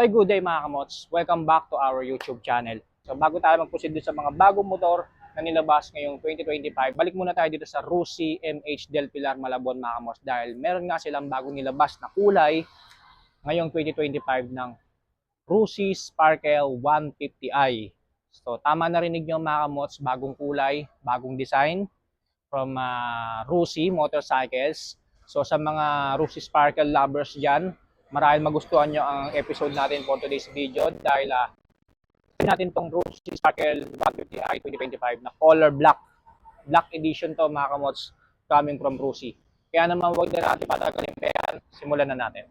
Oy, good day mga kamots. Welcome back to our YouTube channel. So bago tayo mag-proceed sa mga bagong motor na nilabas ngayong 2025, balik muna tayo dito sa Rusi MH Del Pilar Malabon mga kamots dahil meron nga silang bagong nilabas na kulay ngayong 2025 ng Rusi Sparkle 150i. So tama narinig nyo mga kamots, bagong kulay, bagong design from uh, Rusi Motorcycles. So sa mga Rusi Sparkle lovers dyan, marahil magustuhan nyo ang episode natin for today's video dahil uh, natin tong Rusi Sparkle 150i 2025 na color black. Black edition to mga kamots coming from Rusi. Kaya naman huwag na natin patagalin pa yan. Simulan na natin.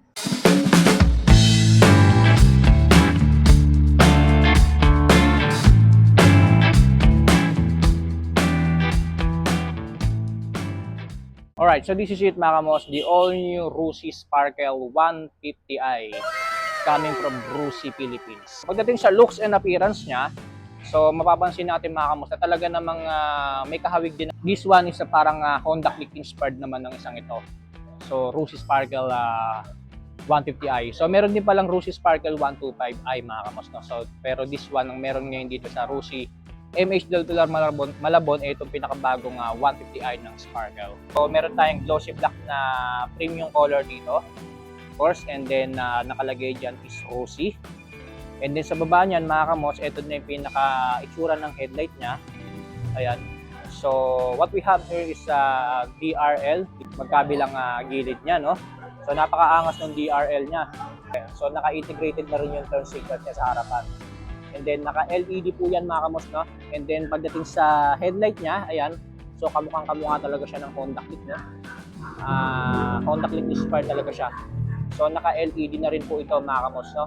Alright, so this is it mga kamos, the all new Rusi Sparkle 150i coming from Rusi Philippines. Pagdating sa looks and appearance niya, so mapapansin natin mga kamos na talaga namang ah, may kahawig din. This one is a parang ah, Honda Click inspired naman ng isang ito. So Rusi Sparkle ah, 150i. So meron din palang Rusi Sparkle 125i mga kamos. No? So, pero this one ang meron ngayon dito sa Rusi MH Del Pilar Malabon, Malabon eh, itong pinakabagong ah, 150i ng Sparkle. So meron tayong glossy black na premium color dito. Of course, and then ah, nakalagay dyan is rosy. And then sa baba niyan mga kamos, ito na yung pinaka itsura ng headlight niya. Ayan. So what we have here is a DRL, magkabilang ah, gilid niya, no? So napakaangas ng DRL niya. So naka-integrated na rin yung turn signal niya sa harapan. And then naka-LED po yan mga kamos, no? And then pagdating sa headlight niya, ayan, so kamukhang kamukha talaga siya ng Honda Click niya. Ah, Honda Click inspired talaga siya. So naka-LED na rin po ito mga kamos, no?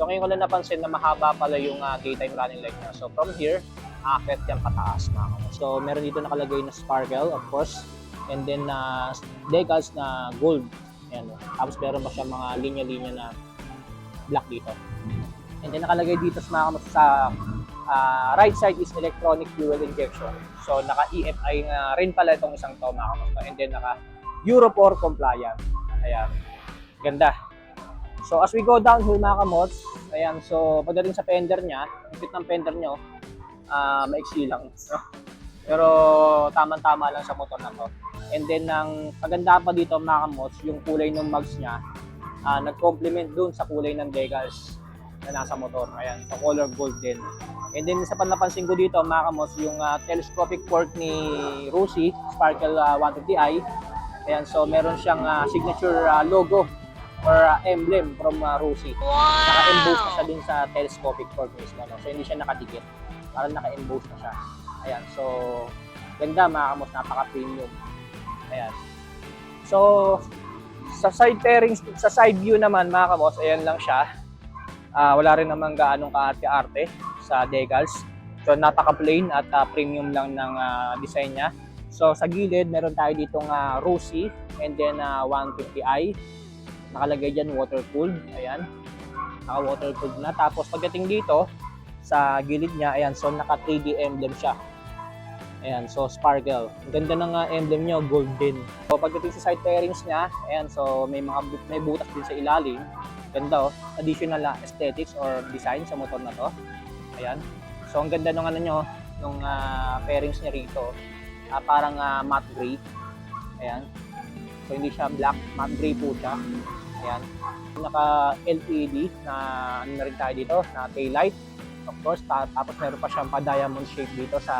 So ngayon ko lang napansin na mahaba pala yung ah, daytime running light niya. So from here, akit yan pataas mga kamos. So meron dito nakalagay na sparkle, of course. And then na decals na gold. Ayan, no? Tapos meron pa siya mga linya-linya na black dito. And then nakalagay dito sa mga sa ah, right side is electronic fuel injection. So naka-EFI nga rin pala itong isang to mga kamos. And then naka Euro 4 compliant. Ayan. Ganda. So as we go down here mga kamots, ayan, so pagdating sa fender niya, ang fit ng fender niyo, ah maiksi lang. No? Pero tamang-tama lang sa motor na to. And then ang paganda pa dito mga kamots, yung kulay ng mugs niya, ah nag-complement dun sa kulay ng decals na nasa motor. Ayan, so color gold din. And then isa pa napansin ko dito mga kamos, yung ah, telescopic port ni Rusi, Sparkle ah, 150i. Ayan, so meron siyang ah, signature ah, logo or ah, emblem from uh, Rusi. Naka-emboss na siya din sa telescopic port mismo. No? So hindi siya nakadikit. Parang naka-emboss na siya. Ayan, so ganda mga kamos, napaka-premium. Ayan. So sa side pairings, sa side view naman mga kamos, ayan lang siya. Ah, wala rin naman gaanong kaarte-arte sa decals. So napaka-plain at ah, premium lang ng ah, design niya. So sa gilid, meron tayo ditong uh, Rusi and then ah, 150i. Nakalagay dyan water-cooled. Ayan. Naka-water-cooled na. Tapos pagdating dito, sa gilid niya, ayan, so naka 3D emblem siya. Ayan, so sparkle. Ang ganda ng ah, emblem niya, golden. So pagdating sa side pairings niya, ayan, so may mga may butas din sa ilalim. Ganda oh. Additional ah, aesthetics or design sa motor na to. Ayan. So ang ganda ng ano nyo, nung ah, pairings niya rito. Ah, parang ah, matte gray. Ayan. So hindi siya black, matte gray po siya. Ayan. Naka LED na ano na rin tayo dito, na tail light. Of course, ta- tapos meron pa siyang pa-diamond shape dito sa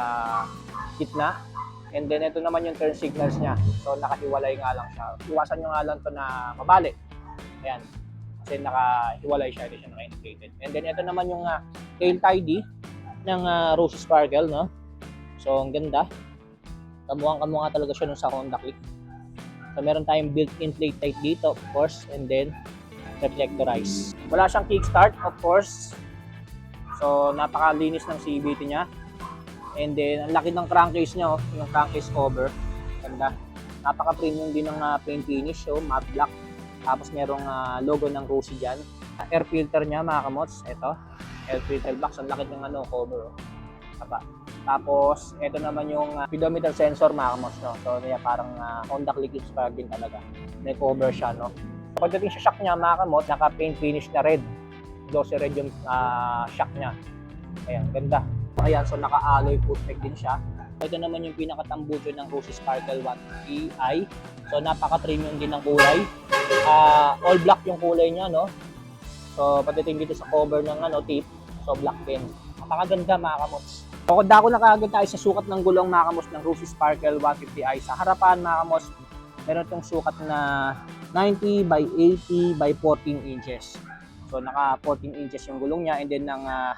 gitna. And then ito naman yung turn signals niya. So nakahiwalay nga lang siya. Iwasan nyo nga lang to na mabali. Ayan. Kasi nakahiwalay siya, hindi siya naka-integrated. And then ito naman yung uh, tail tidy ng uh, Rosy Sparkle, no? So ang ganda. Kamukhang kamukha talaga siya nung sa Honda Click. So meron tayong built-in plate light dito, of course, and then reflectorize. Wala siyang kickstart, of course. So napakalinis ng CVT niya. And then, ang laki ng crankcase niya, oh, yung crankcase cover. Ganda. Napaka-premium din ng uh, paint finish, so matte black. Tapos merong ah, logo ng Rosy dyan. Ah, air filter niya, mga kamots. Ito. Air filter box. Ang laki ng ano, cover. Oh. Tapos, ito naman yung ah, speedometer sensor, mga kamots. No? So, niya parang ah, Honda Click inspired din talaga. May cover siya, no? Pagdating sa shock niya, mga kamots, naka-paint finish na red. glossy red yung ah, shock niya. Ayan, ganda. Ayan, so naka-alloy footpeg din siya. Ito naman yung pinakatambucho ng Rosy Sparkle 150i. So napaka-premium din ng kulay. Ah, all black yung kulay niya, no? So pagdating dito sa cover ng ano, tape, so black din. Napakaganda mga kamots. So kung dako na kaagad tayo sa sukat ng gulong mga kamos ng Rosy Sparkle 150i. Sa harapan mga kamos, meron itong sukat na 90 by 80 by 14 inches. So naka 14 inches yung gulong niya and then ng ah,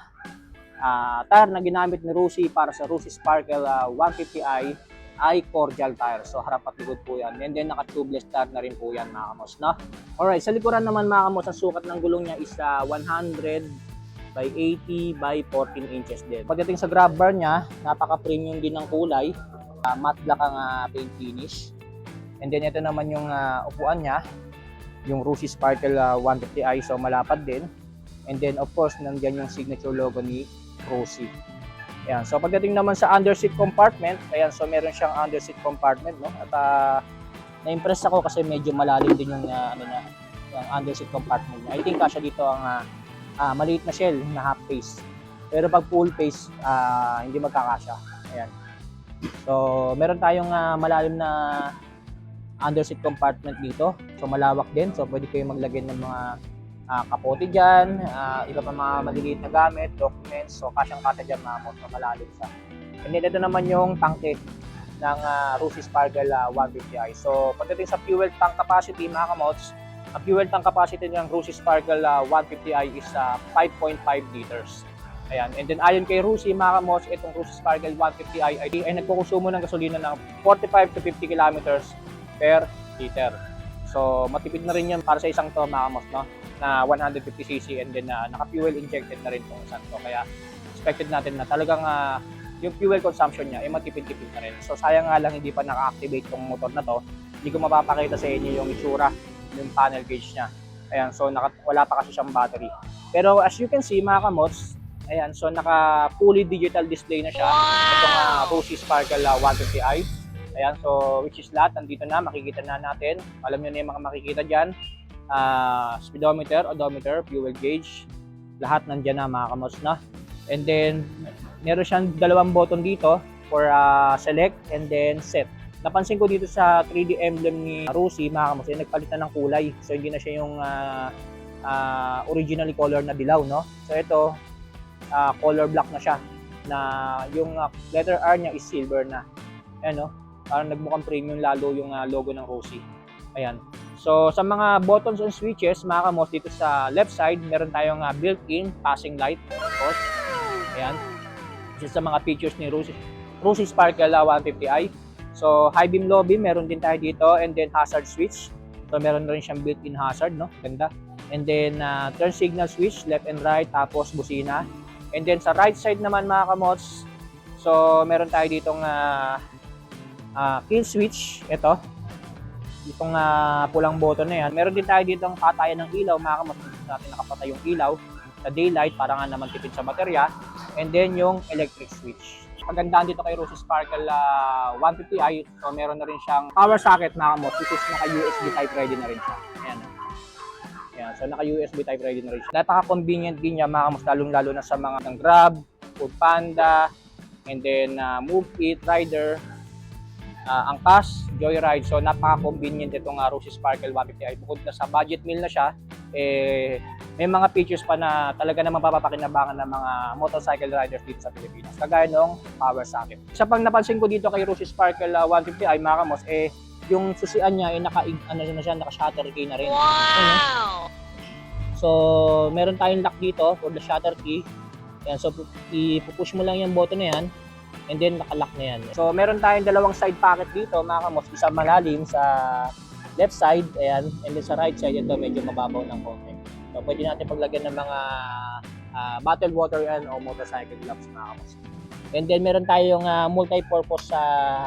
ah, tire na ginamit ni Rosy para sa Rosy Sparkle ah, 150i ay cordial tire. So harap at likod po yan. And then naka tubeless tire na rin po yan mga kamos. No? Alright, sa likuran naman mga kamos, ang sukat ng gulong niya is ah, 100 by 80 by 14 inches din. Pagdating sa grab bar niya, napaka-premium din ng kulay. Ah, matte black ang ah, paint finish. And then ito naman yung ah, upuan niya, yung Rosy Sparkle ah, 150i, so malapad din. And then of course, nandiyan yung signature logo ni Rosy. Ayan, so pagdating naman sa underseat compartment, ayan, so meron siyang underseat compartment, no? At ah, na-impress ako kasi medyo malalim din yung ah, ano na, yung underseat compartment niya. I think kasya dito ang ah, ah, maliit na shell na half face. Pero pag full face, ah, hindi magkakasya. Ayan. So, meron tayong ah, malalim na underseat compartment dito. So, malawak din. So, pwede kayo maglagay ng mga ah, kapote dyan, ah, iba pa mga maliliit na gamit, documents. So, kasyang-kasya dyan mga. So, malalim siya. And then, ito naman yung tangke ng uh, Rosy Sparkle ah, 150i. So, pagdating sa fuel tank capacity mga kamods, ang fuel tank capacity ng Rosy Sparkle ah, 150i is ah, 5.5 liters. Ayan. And then ayon kay Rusi, mga kamos, itong Rusi Sparkle 150i ay, ay nagkukonsumo ng gasolina ng 45 to 50 kilometers per liter. So, matipid na rin yan para sa isang to, mga kamos, no? Na 150cc and then na naka-fuel injected na rin itong isang to. Kaya, expected natin na talagang ah, yung fuel consumption niya ay matipid-tipid na rin. So, sayang nga lang hindi pa naka-activate tong motor na to. Hindi ko mapapakita sa inyo yung itsura, yung panel gauge niya. Ayan, so naka, wala pa kasi siyang battery. Pero as you can see, mga kamots, Ayan, so naka fully digital display na siya. Itong uh, Rosy Sparkle ah, 150i. Ayan, so which is lahat nandito na, makikita na natin. Alam niyo na yung mga makikita diyan. Ah, speedometer, odometer, fuel gauge, lahat nandiyan na mga kamos na. And then meron siyang dalawang button dito for ah, select and then set. Napansin ko dito sa 3D emblem ni Rosy, mga kamos, eh, nagpalitan ng kulay. So hindi na siya yung ah, ah, originally color na dilaw, no? So ito, ah, color black na siya na yung ah, letter R niya is silver na. Ayan no, parang nagmukhang premium lalo yung ah, logo ng Rosy. Ayan. So sa mga buttons and switches, mga kamos dito sa left side, meron tayong ah, built-in passing light, of course. Ayan. Isa sa mga features ni Rosy, Rosy Sparkle ah, 150i. So high beam, low beam, meron din tayo dito and then hazard switch. So meron rin siyang built-in hazard, no? Ganda. And then uh, turn signal switch, left and right, tapos busina. And then sa right side naman mga kamots, so meron tayo ditong uh, uh, kill switch, ito. Itong uh, pulang button na yan. Meron din tayo ditong patayan ng ilaw mga kamots. Dito natin nakapatay yung ilaw sa daylight para nga naman tipid sa baterya. And then yung electric switch. Pagandaan dito kay Rosy Sparkle uh, 150i, so meron na rin siyang power socket mga kamots, which is naka USB type ready na rin siya. Ayan. Yan, so naka USB type ready na rin siya. Napaka-convenient din niya mga lalong-lalo na sa mga ng Grab, Food Panda, and then uh, Move It, Rider, uh, Angkas, Joyride. So napaka-convenient itong uh, Rosy Sparkle 150i. Bukod na sa budget meal na siya, eh, may mga features pa na talaga namang mapapakinabangan ng mga motorcycle riders dito sa Pilipinas. Kagaya ng power socket. Sa pag napansin ko dito kay Rosy Sparkle uh, 150i mga kamos, eh, yung susian niya ay naka ano na siya naka shutter key na rin. Wow. So, meron tayong lock dito for the shutter key. Yan, so i-push mo lang yung button na yan and then naka-lock na yan. So, meron tayong dalawang side pocket dito, mga kamos, isa malalim sa left side, ayan, and then sa right side ito medyo mababaw ng konti. So, pwede natin paglagyan ng mga uh, bottled water yan o motorcycle gloves, mga kamos. And then meron tayong uh, multi-purpose sa uh,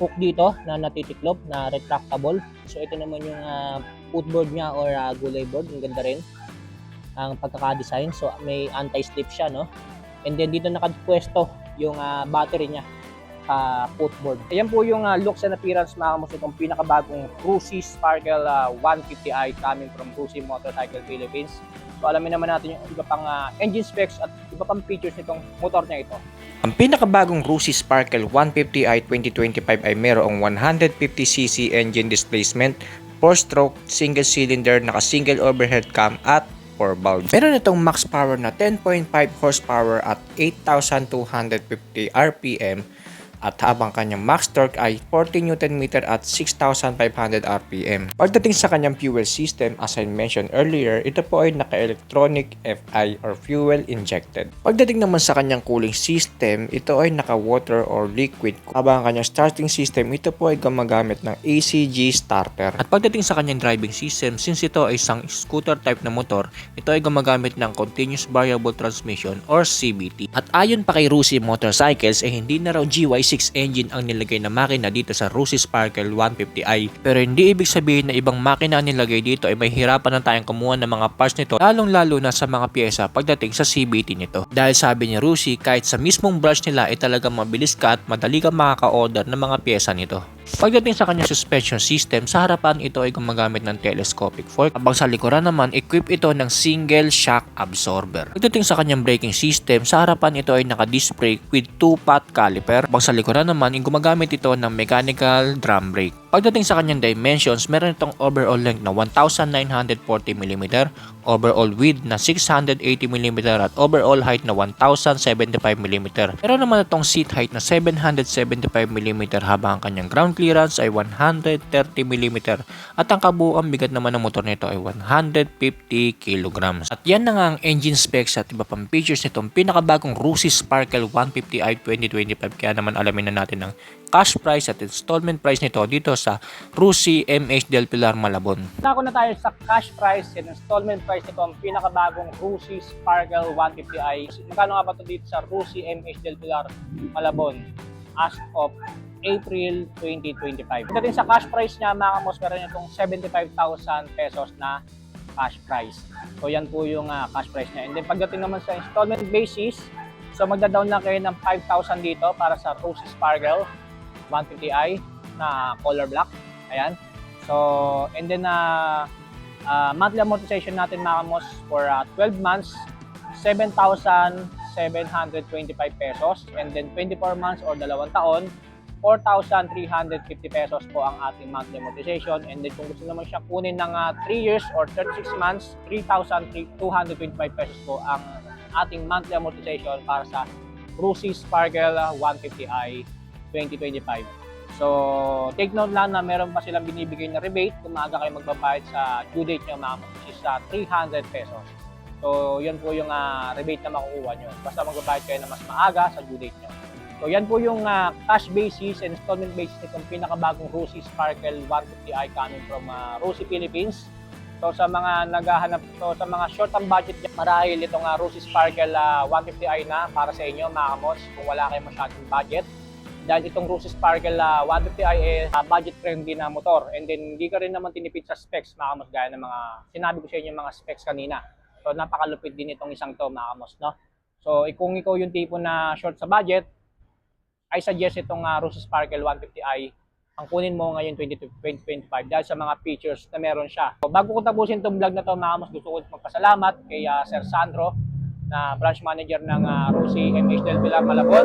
hook dito na natitiklop na retractable. So ito naman yung uh, footboard niya or uh, gulay board. Ang ganda rin ang pagkaka-design. So may anti-slip siya, no? And then dito nakapwesto yung uh, battery niya. naka-footboard. Ayan po yung ah, looks and appearance mga kamos itong pinakabagong Cruzy Sparkle ah, 150i coming from Cruzy Motorcycle Philippines. So alamin naman natin yung iba pang ah, engine specs at iba pang features nitong motor niya ito. Ang pinakabagong Rusi Sparkle 150i 2025 ay mayroong 150cc engine displacement, 4-stroke, single cylinder, naka-single overhead cam at 4 valve. Meron itong max power na 10.5 horsepower at 8,250 RPM at habang kanyang max torque ay 40 Nm at 6,500 RPM. Pagdating sa kanyang fuel system, as I mentioned earlier, ito po ay naka-electronic FI or fuel injected. Pagdating naman sa kanyang cooling system, ito ay naka-water or liquid. Habang ang kanyang starting system, ito po ay gumagamit ng ACG starter. At pagdating sa kanyang driving system, since ito ay isang scooter type na motor, ito ay gumagamit ng continuous variable transmission or CVT. At ayon pa kay Rusi Motorcycles, eh hindi na raw GY6 engine ang nilagay na makina dito sa Rusi Sparkle 150i. Pero hindi ibig sabihin na ibang makina ang nilagay dito ay may hirapan na tayong kumuha ng mga parts nito, lalong lalo na sa mga pyesa pagdating sa CVT nito. Dahil sabi ni Rusi, kahit sa mismong branch nila ay talagang mabilis ka at madali ka makaka-order ng mga pyesa nito. Pagdating sa kanyang suspension system, sa harapan ito ay gumagamit ng telescopic fork, habang sa likuran naman, equip ito ng single shock absorber. Pagdating sa kanyang braking system, sa harapan ito ay naka-disc brake with 2-pot caliper, habang sa likuran naman, ay gumagamit ito ng mechanical drum brake. Pagdating sa kanyang dimensions, meron itong overall length na 1,940mm, overall width na 680mm at overall height na 1,075mm. Meron naman itong seat height na 775mm habang ang kanyang ground clearance ay 130mm at ang kabuuang bigat naman ng motor nito ay 150 kg. At yan na nga ang engine specs at iba pang features nitong pinakabagong Rusi Sparkle 150i 2025 kaya naman alamin na natin ang cash price at installment price nito dito sa Rusi MH Del Pilar Malabon. Nako na tayo sa cash price and installment price nito ang pinakabagong Rusi Sparkle 150i. Magkano nga ba ito dito sa Rusi MH Del Pilar Malabon as of April 2025. Pagdating sa cash price niya, mga kamos, meron itong 75,000 pesos na cash price. So yan po yung ah, cash price niya. And then pagdating naman sa installment basis, so magda-down lang kayo ng 5,000 dito para sa Rusi Sparkle 150i na color black. Ayan. So, and then uh, uh, monthly amortization natin mga kamos for uh, 12 months, 7,725 pesos. And then 24 months or dalawang taon, 4,350 pesos po ang ating monthly amortization. And then kung gusto naman siya kunin ng uh, 3 years or 36 months, 3,225 pesos po ang ating monthly amortization para sa Rusi Sparkle uh, 150i 2025. So, take note lang na meron pa silang binibigay na rebate kung maaga kayo magbabayad sa due date nyo, mga which is uh, 300 pesos. So, yun po yung uh, rebate na makukuha nyo. Basta magbabayad kayo na mas maaga sa due date nyo. So, yan po yung uh, cash basis and installment basis nitong pinakabagong Rusi Sparkle 150i coming from uh, Rusi Philippines. So, sa mga naghahanap, so sa mga short ang budget dyan, marahil itong uh, Rusi Sparkle uh, 150i na para sa inyo, mga kamos, kung wala kayong masyadong budget dahil itong Rusi Sparkle uh, 150i eh, uh, budget friendly na motor. And then hindi ka rin naman tinipid sa specs mga kamos gaya ng mga sinabi ko sa inyo mga specs kanina. So napakalupit din itong isang to mga kamos no? So eh, kung ikaw yung tipo na short sa budget I suggest itong uh, Rusi Sparkle 150i ang kunin mo ngayon 2025 dahil sa mga features na meron siya. So, bago ko tapusin itong vlog na to mga kamos gusto ko magpasalamat kay uh, Sir Sandro na branch manager ng uh, Rusi MH Del Pilar Malabon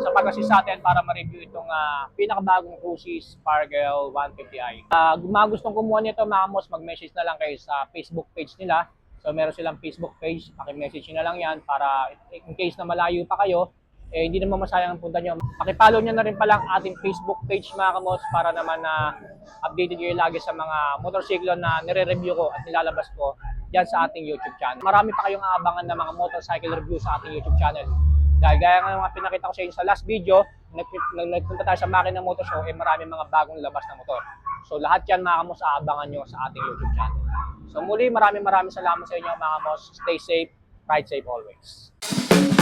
sa pag-assist sa atin para ma-review itong uh, pinakabagong Rusi Sparkle 150i. Uh, kung mga gustong kumuha nito mga amos, mag-message na lang kayo sa Facebook page nila. So meron silang Facebook page, paki-message na lang yan para in case na malayo pa kayo, eh, hindi naman masayang ang punta nyo. Pakipollow nyo na rin pala ang ating Facebook page mga kamos para naman na uh, updated kayo lagi sa mga motorsiklo na nire-review ko at nilalabas ko dyan sa ating YouTube channel. Marami pa kayong aabangan ng mga motorcycle review sa ating YouTube channel. Dahil gaya nga ng mga pinakita ko sa inyo sa last video, nag nag nagpunta tayo sa Makina Motor Show, eh marami mga bagong labas na motor. So lahat yan mga kamos aabangan nyo sa ating YouTube channel. So muli maraming maraming salamat sa inyo mga kamos. Stay safe, ride safe always.